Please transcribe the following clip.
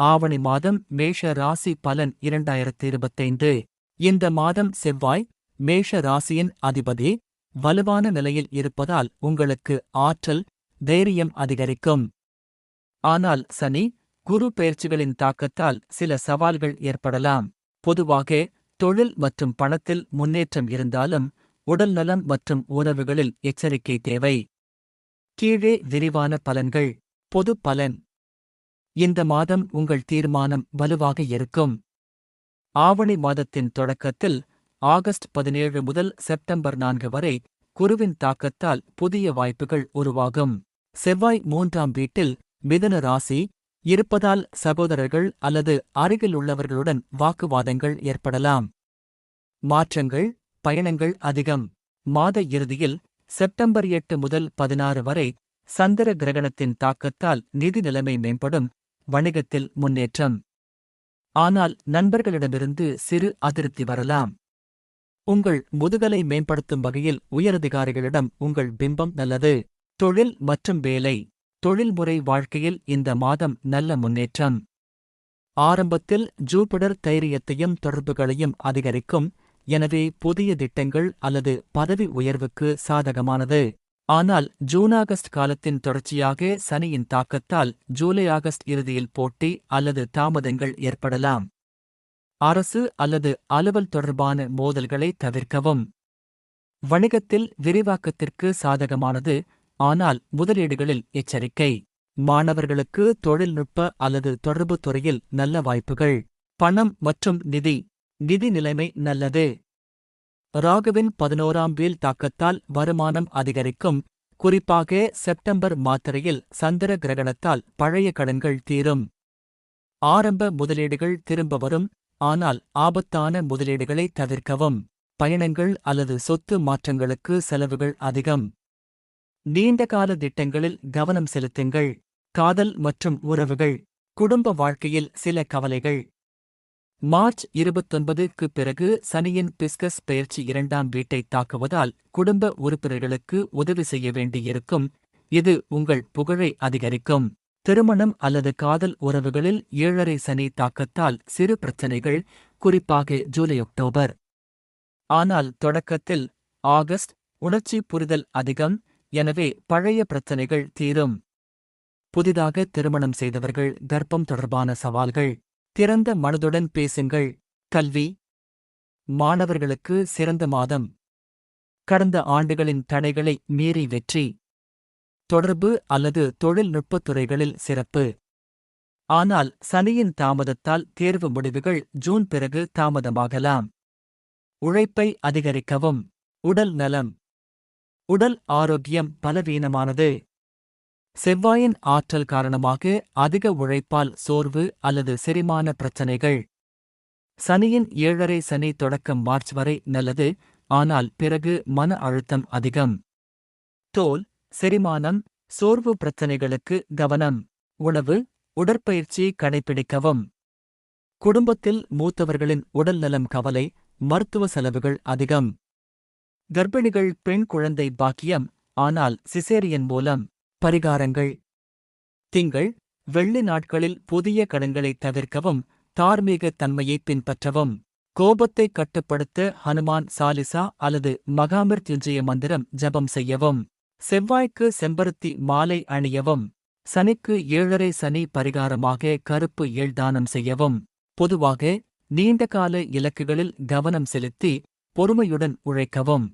ஆவணி மாதம் மேஷ ராசி பலன் இரண்டாயிரத்தி இருபத்தைந்து இந்த மாதம் செவ்வாய் மேஷ ராசியின் அதிபதி வலுவான நிலையில் இருப்பதால் உங்களுக்கு ஆற்றல் தைரியம் அதிகரிக்கும். ஆனால் சனி குரு பெயர்ச்சிகளின் தாக்கத்தால் சில சவால்கள் ஏற்படலாம். பொதுவாக தொழில் மற்றும் பணத்தில் முன்னேற்றம் இருந்தாலும் உடல்நலம் மற்றும் உறவுகளில் எச்சரிக்கை தேவை. கீழே விரிவான பலன்கள். பொது பலன். இந்த மாதம் உங்கள் தீர்மானம் வலுவாக இருக்கும். ஆவணி மாதத்தின் தொடக்கத்தில் ஆகஸ்ட் பதினேழு முதல் செப்டம்பர் நான்கு வரை குருவின் தாக்கத்தால் புதிய வாய்ப்புகள் உருவாகும். செவ்வாய் மூன்றாம் வீட்டில் மிதுன ராசி இருப்பதால் சகோதரர்கள் அல்லது அருகில் உள்ளவர்களுடன் வாக்குவாதங்கள் ஏற்படலாம். மாற்றங்கள் பயணங்கள் அதிகம். மாத இறுதியில் செப்டம்பர் எட்டு முதல் பதினாறு வரை சந்திர கிரகணத்தின் தாக்கத்தால் நிதி நிலைமை மேம்படும். வணிகத்தில் முன்னேற்றம். ஆனால் நண்பர்களிடமிருந்து சிறு அதிருப்தி வரலாம். உங்கள் முதுகலை மேம்படுத்தும் வகையில் உயரதிகாரிகளிடம் உங்கள் பிம்பம் நல்லது. தொழில் மற்றும் வேலை. தொழில்முறை வாழ்க்கையில் இந்த மாதம் நல்ல முன்னேற்றம். ஆரம்பத்தில் ஜூபிடர் தைரியத்தையும் தொடர்புகளையும் அதிகரிக்கும். எனவே புதிய திட்டங்கள் அல்லது பதவி உயர்வுக்கு சாதகமானது. ஆனால் ஜூன் ஆகஸ்ட் காலத்தின் தொடர்ச்சியாக சனியின் தாக்கத்தால் ஜூலை ஆகஸ்ட் இறுதியில் போட்டி அல்லது தாமதங்கள் ஏற்படலாம். அரசு அல்லது அலுவல் தொடர்பான மோதல்களை தவிர்க்கவும். வணிகத்தில் விரிவாக்கத்திற்கு சாதகமானது ஆனால் முதலீடுகளில் எச்சரிக்கை. மாணவர்களுக்கு தொழில்நுட்ப அல்லது தொடர்புத் துறையில் நல்ல வாய்ப்புகள். பணம் மற்றும் நிதி. நிதி நிலைமை நல்லது. ராகுவின் பதினோராம் வீல் தாக்கத்தால் வருமானம் அதிகரிக்கும். குறிப்பாக செப்டம்பர் மாத்திரையில் சந்திர கிரகணத்தால் பழைய கடன்கள் தீரும். ஆரம்ப முதலீடுகள் திரும்ப வரும் ஆனால் ஆபத்தான முதலீடுகளை தவிர்க்கவும். பயணங்கள் அல்லது சொத்து மாற்றங்களுக்கு செலவுகள் அதிகம். நீண்டகால திட்டங்களில் கவனம் செலுத்துங்கள். காதல் மற்றும் உறவுகள் குடும்ப வாழ்க்கையில் சில கவலைகள். மார்ச் இருபத்தொன்பதுக்கு பிறகு சனியின் பிஸ்கஸ் பெயர்ச்சி இரண்டாம் வீட்டை தாக்குவதால் குடும்ப உறுப்பினர்களுக்கு உதவி செய்ய வேண்டியிருக்கும். இது உங்கள் புகழை அதிகரிக்கும். திருமணம் அல்லது காதல் உறவுகளில் ஏழரை சனி தாக்கத்தால் சிறு பிரச்சனைகள் குறிப்பாக ஜூலை அக்டோபர். ஆனால் தொடக்கத்தில் ஆகஸ்ட் உணர்ச்சி புரிதல் அதிகம் எனவே பழைய பிரச்சனைகள் தீரும். புதிதாக திருமணம் செய்தவர்கள் கர்ப்பம் தொடர்பான சவால்கள். திறந்த மனதுடன் பேசுங்கள். கல்வி மாணவர்களுக்கு சிறந்த மாதம். கடந்த ஆண்டுகளின் தடைகளை மீறி வெற்றி. தொடர்பு அல்லது தொழில்நுட்பத் துறைகளில் சிறப்பு. ஆனால் சனியின் தாமதத்தால் தேர்வு முடிவுகள் ஜூன் பிறகு தாமதமாகலாம். உழைப்பை அதிகரிக்கவும். உடல் நலம். உடல் ஆரோக்கியம் பலவீனமானது. செவ்வாயின் ஆற்றல் காரணமாக அதிக உழைப்பால் சோர்வு அல்லது செரிமான பிரச்சனைகள். சனியின் ஏழரை சனி தொடக்கம் மார்ச் வரை நல்லது ஆனால் பிறகு மன அழுத்தம் அதிகம். தோல் செரிமானம் சோர்வு பிரச்சனைகளுக்கு கவனம். உணவு உடற்பயிற்சி கடைபிடிக்கவும். குடும்பத்தில் மூத்தவர்களின் உடல்நலம் கவலை மருத்துவ செலவுகள் அதிகம். கர்ப்பிணிகள் பெண் குழந்தை பாக்கியம் ஆனால் சிசேரியன் மூலம். பரிகாரங்கள். திங்கள் வெள்ளி நாட்களில் புதிய கடன்களை தவிர்க்கவும் தார்மீக தன்மையை பின்பற்றவும். கோபத்தை கட்டுப்படுத்த ஹனுமான் சாலிசா அல்லது மகாமிர்த்யுஞ்சய மந்திரம் ஜபம் செய்யவும். செவ்வாய்க்கு செம்பருத்தி மாலை அணியவும். சனிக்கு ஏழரை சனி பரிகாரமாக கருப்பு ஏழ்தானம் செய்யவும். பொதுவாக நீண்டகால இலக்குகளில் கவனம் செலுத்தி பொறுமையுடன் உழைக்கவும்.